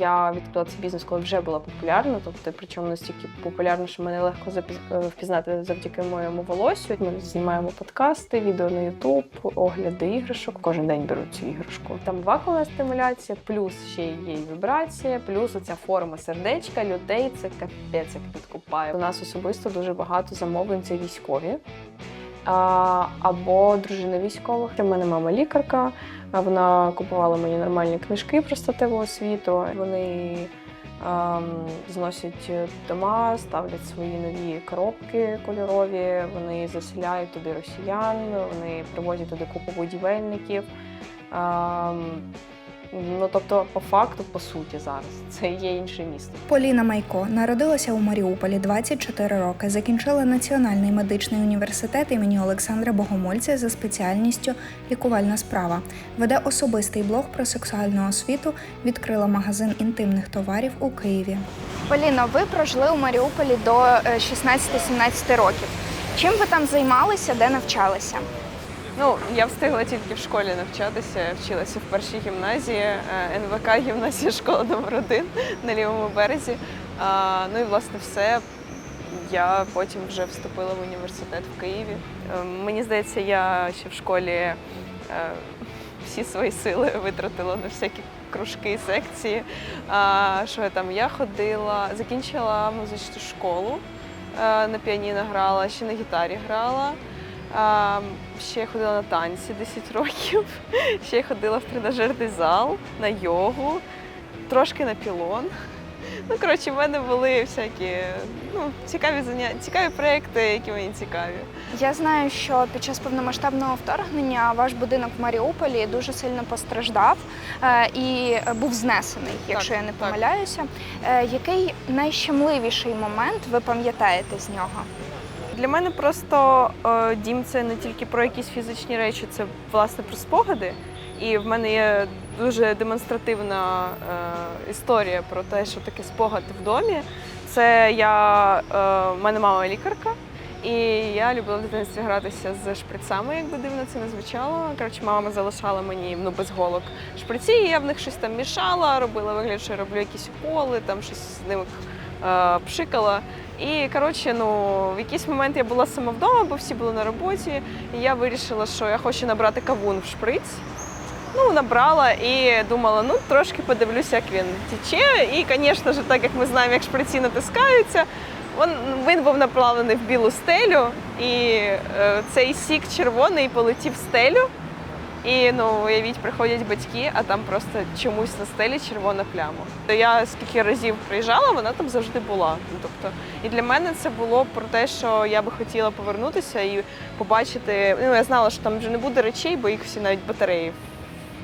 Я відкрила цей бізнес, коли вже була популярна, тобто причому настільки популярна, що мене легко е, впізнати завдяки моєму волосю. Ми знімаємо подкасти, відео на Ютуб, огляди іграшок. Кожен день беру цю іграшку. Там вакуумна стимуляція, плюс ще є і вібрація, плюс оця форма сердечка, людей це капець, як підкупає. У нас особисто дуже багато замовлень це військові. Або дружина військових. У мене мама лікарка. Вона купувала мені нормальні книжки про статеву освіту. Вони ем, зносять дома, ставлять свої нові коробки кольорові. Вони заселяють туди росіян, вони привозять туди купу будівельників. Ну тобто, по факту, по суті, зараз це є інше місто. Поліна Майко народилася у Маріуполі 24 роки. Закінчила Національний медичний університет імені Олександра Богомольця за спеціальністю лікувальна справа. Веде особистий блог про сексуальну освіту. Відкрила магазин інтимних товарів у Києві. Поліно, ви прожили у Маріуполі до 16-17 років. Чим ви там займалися, де навчалися? Ну, я встигла тільки в школі навчатися, вчилася в першій гімназії, е, НВК гімназія школа номер 1 на лівому березі. Ну і власне все. Я потім вже вступила в університет в Києві. Е, Мені здається, я ще в школі е, всі свої сили витратила на всякі кружки, секції. Що я там? Я ходила, закінчила музичну школу, на піаніно грала, ще на гітарі грала. Ще я ходила на танці 10 років. Ще я ходила в тренажерний зал, на йогу, трошки на пілон. Ну, коротше, в мене були всякі ну, цікаві заняття, цікаві проекти, які мені цікаві. Я знаю, що під час повномасштабного вторгнення ваш будинок в Маріуполі дуже сильно постраждав е, і був знесений, якщо я не помиляюся. Е, Який найщемливіший момент ви пам'ятаєте з нього? Для мене просто е, дім це не тільки про якісь фізичні речі, це власне про спогади. І в мене є дуже демонстративна е, історія про те, що таке спогад в домі. Це я е, в мене мама лікарка, і я любила в дитинстві гратися з шприцами, якби дивно це не звучало. Коротше, мама залишала мені ну без голок шприці, і я в них щось там мішала, робила вигляд, що я роблю якісь уколи, там щось з ними е, пшикала. І коротше, ну в якийсь момент я була сама вдома, бо всі були на роботі. І я вирішила, що я хочу набрати кавун в шприц. Ну, набрала і думала, ну трошки подивлюся, як він тече. І, звісно ж, так як ми знаємо, як шприці натискаються, він, він був направлений в білу стелю, і е, цей сік червоний полетів в стелю. І ну, уявіть, приходять батьки, а там просто чомусь на стелі червона пляма. То я скільки разів приїжджала, вона там завжди була. Ну, тобто, і для мене це було про те, що я би хотіла повернутися і побачити. Ну, я знала, що там вже не буде речей, бо їх всі навіть батареї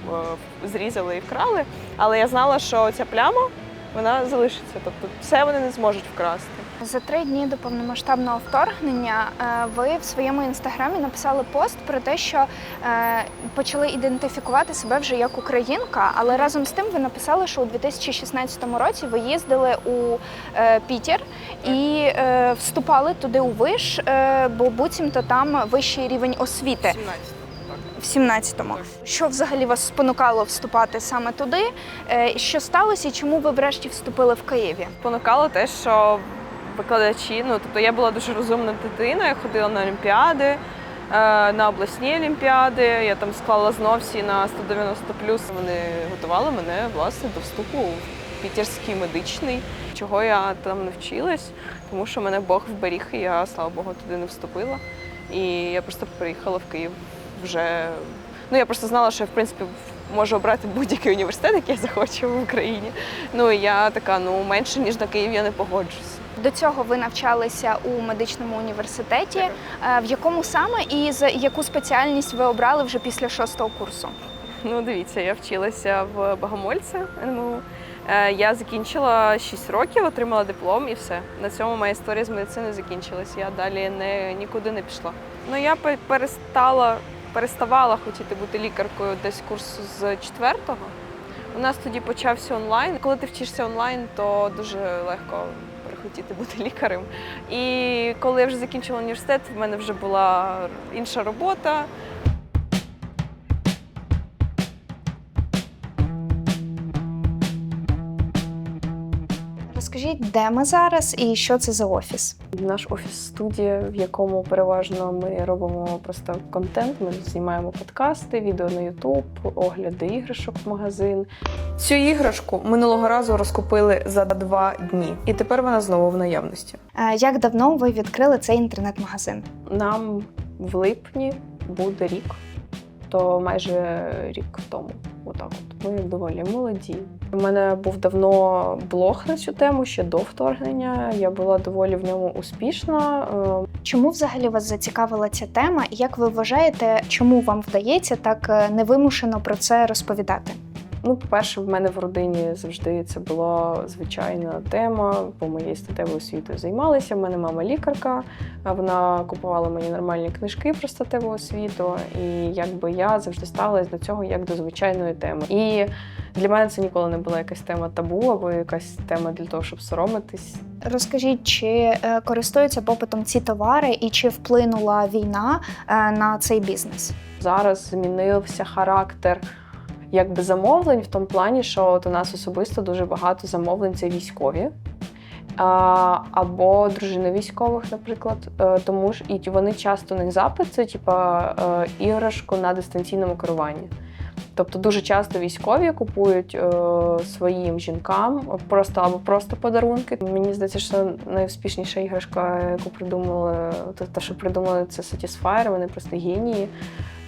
е, зрізали і вкрали. Але я знала, що ця пляма вона залишиться. Тобто, все вони не зможуть вкрасти. За три дні до повномасштабного вторгнення е, ви в своєму інстаграмі написали пост про те, що е, почали ідентифікувати себе вже як українка, але разом з тим ви написали, що у 2016 році ви їздили у е, Пітер і вступали туди у виш, бо буцімто там вищий рівень освіти. 17. В 17-му. Що взагалі вас спонукало вступати саме туди? Е, Що сталося і чому ви врешті вступили в Києві? спонукало те, що викладачі, ну тобто я була дуже розумна дитина, я ходила на олімпіади, е, на обласні олімпіади, я там склала знов всі на 190 плюс. Вони готували мене власне до вступу в пітерський медичний. Чого я там навчилась, тому що мене Бог вберіг, і я, слава Богу, туди не вступила. І я просто приїхала в Київ вже. Ну, я просто знала, що я в принципі можу обрати будь-який університет, який я захочу в Україні. Ну і я така, ну менше ніж на Київ я не погоджусь. До цього ви навчалися у медичному університеті. Е, В якому саме і за яку спеціальність ви обрали вже після шостого курсу? Ну, дивіться, я вчилася в Богомольця НМУ. Е, Я закінчила 6 років, отримала диплом і все. На цьому моя історія з медициною закінчилась. Я далі не, нікуди не пішла. Ну, я перестала, переставала хотіти бути лікаркою десь курсу з четвертого. У нас тоді почався онлайн. Коли ти вчишся онлайн, то дуже легко перехотіти бути лікарем. І коли я вже закінчила університет, в мене вже була інша робота. Розкажіть, де ми зараз і що це за офіс? Наш офіс-студія, в якому переважно ми робимо просто контент. Ми знімаємо подкасти, відео на Ютуб, огляди іграшок в магазин. Цю іграшку минулого разу розкупили за два дні, і тепер вона знову в наявності. Як давно ви відкрили цей інтернет-магазин? Нам в липні буде рік, то майже рік тому. Отак от. Ми доволі молоді. У мене був давно блог на цю тему ще до вторгнення. Я була доволі в ньому успішна. Е, Чому взагалі вас зацікавила ця тема? І як ви вважаєте, чому вам вдається так е, невимушено про це розповідати? Ну, по-перше, в мене в родині завжди це була звичайна тема. По моєї статевою освітою займалися. В мене мама лікарка. Вона купувала мені нормальні книжки про статеву освіту. І якби я завжди ставилась до цього як до звичайної теми. І для мене це ніколи не була якась тема табу або якась тема для того, щоб соромитись. Розкажіть, чи е, користуються попитом ці товари, і чи вплинула війна е, на цей бізнес? Зараз змінився характер якби замовлень в тому плані, що от у нас особисто дуже багато замовлень це військові. Або дружини військових, наприклад, Е, тому ж і вони часто них запит це типа е, іграшку на дистанційному керуванні. Тобто дуже часто військові купують е, своїм жінкам просто або просто подарунки. Мені здається, що найуспішніша іграшка, яку придумали, те, що придумали, це Satisfyer, вони просто генії.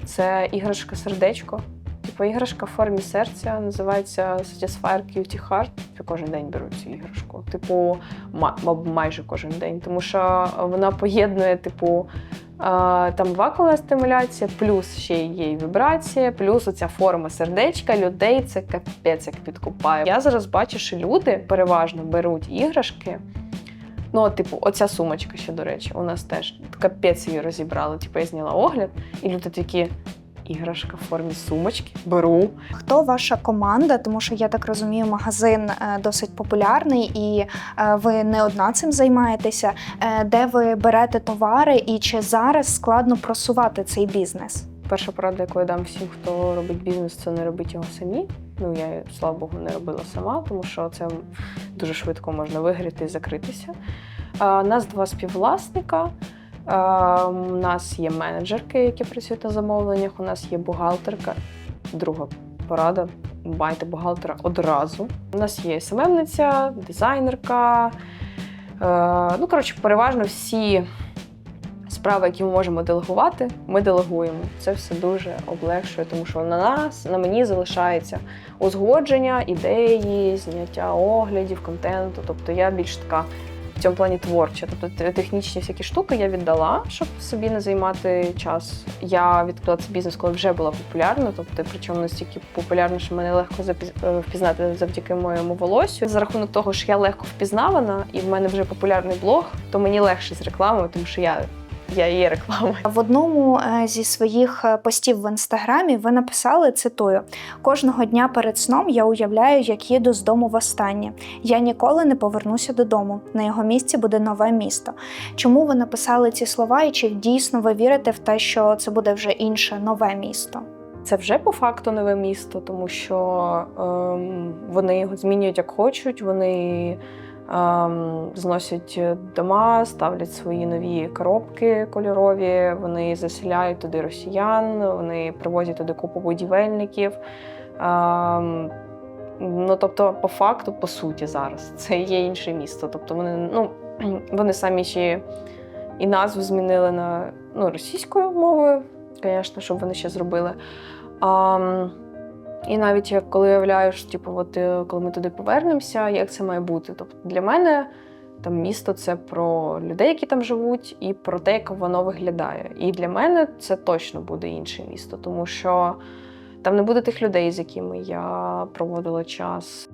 Це іграшка сердечко. Типу іграшка в формі серця називається Satisfyer Cutie Heart. Я кожен день беру цю іграшку. Типу, ма- майже кожен день, тому що вона поєднує, типу, там вакуумна стимуляція, плюс ще є й вібрація, плюс оця форма сердечка людей це капець як підкупає. Я зараз бачу, що люди переважно беруть іграшки. Ну, типу, оця сумочка ще, до речі, у нас теж капець її розібрали. Типу, я зняла огляд, і люди такі. Іграшка в формі сумочки. Беру. Хто ваша команда? Тому що я так розумію, магазин е, досить популярний, і е, ви не одна цим займаєтеся. Е, Де ви берете товари, і чи зараз складно просувати цей бізнес? Перша порада, яку я дам всім, хто робить бізнес, це не робити його самі. Ну, я, слава Богу, не робила сама, тому що це дуже швидко можна вигріти і закритися. А, нас два співвласника. А, у нас є менеджерки, які працюють на замовленнях. У нас є бухгалтерка. Друга порада. Майте бухгалтера одразу. У нас є СММниця, дизайнерка. Е, ну, коротше, переважно всі справи, які ми можемо делегувати, ми делегуємо. Це все дуже облегшує, тому що на нас, на мені залишається узгодження, ідеї, зняття оглядів, контенту. Тобто я більш така цьому плані творча. Тобто технічні всякі штуки я віддала, щоб собі не займати час. Я відкрила цей бізнес, коли вже була популярна, тобто причому настільки популярна, що мене легко е, впізнати завдяки моєму волосю. За рахунок того, що я легко впізнавана, і в мене вже популярний блог, то мені легше з рекламою, тому що я, я є рекламою. В одному е, зі своїх е, постів в інстаграмі ви написали цитую: кожного дня перед сном я уявляю, як їду з дому востаннє. Я ніколи не повернуся додому. На його місці буде нове місто. Чому ви написали ці слова, і чи дійсно ви вірите в те, що це буде вже інше нове місто? Це вже по факту нове місто, тому що ем, вони його змінюють як хочуть. Вони зносять дома, ставлять свої нові коробки кольорові, вони заселяють туди росіян, вони привозять туди купу будівельників. Ну, тобто, по факту, по суті, зараз це є інше місто. Тобто вони, ну, вони самі ще і назву змінили на ну, російською мовою, звісно, щоб вони ще зробили. А, і навіть як коли уявляєш, типу, от, е, коли ми туди повернемося, як це має бути. Тобто для мене там місто це про людей, які там живуть, і про те, як воно виглядає. І для мене це точно буде інше місто, тому що там не буде тих людей, з якими я проводила час.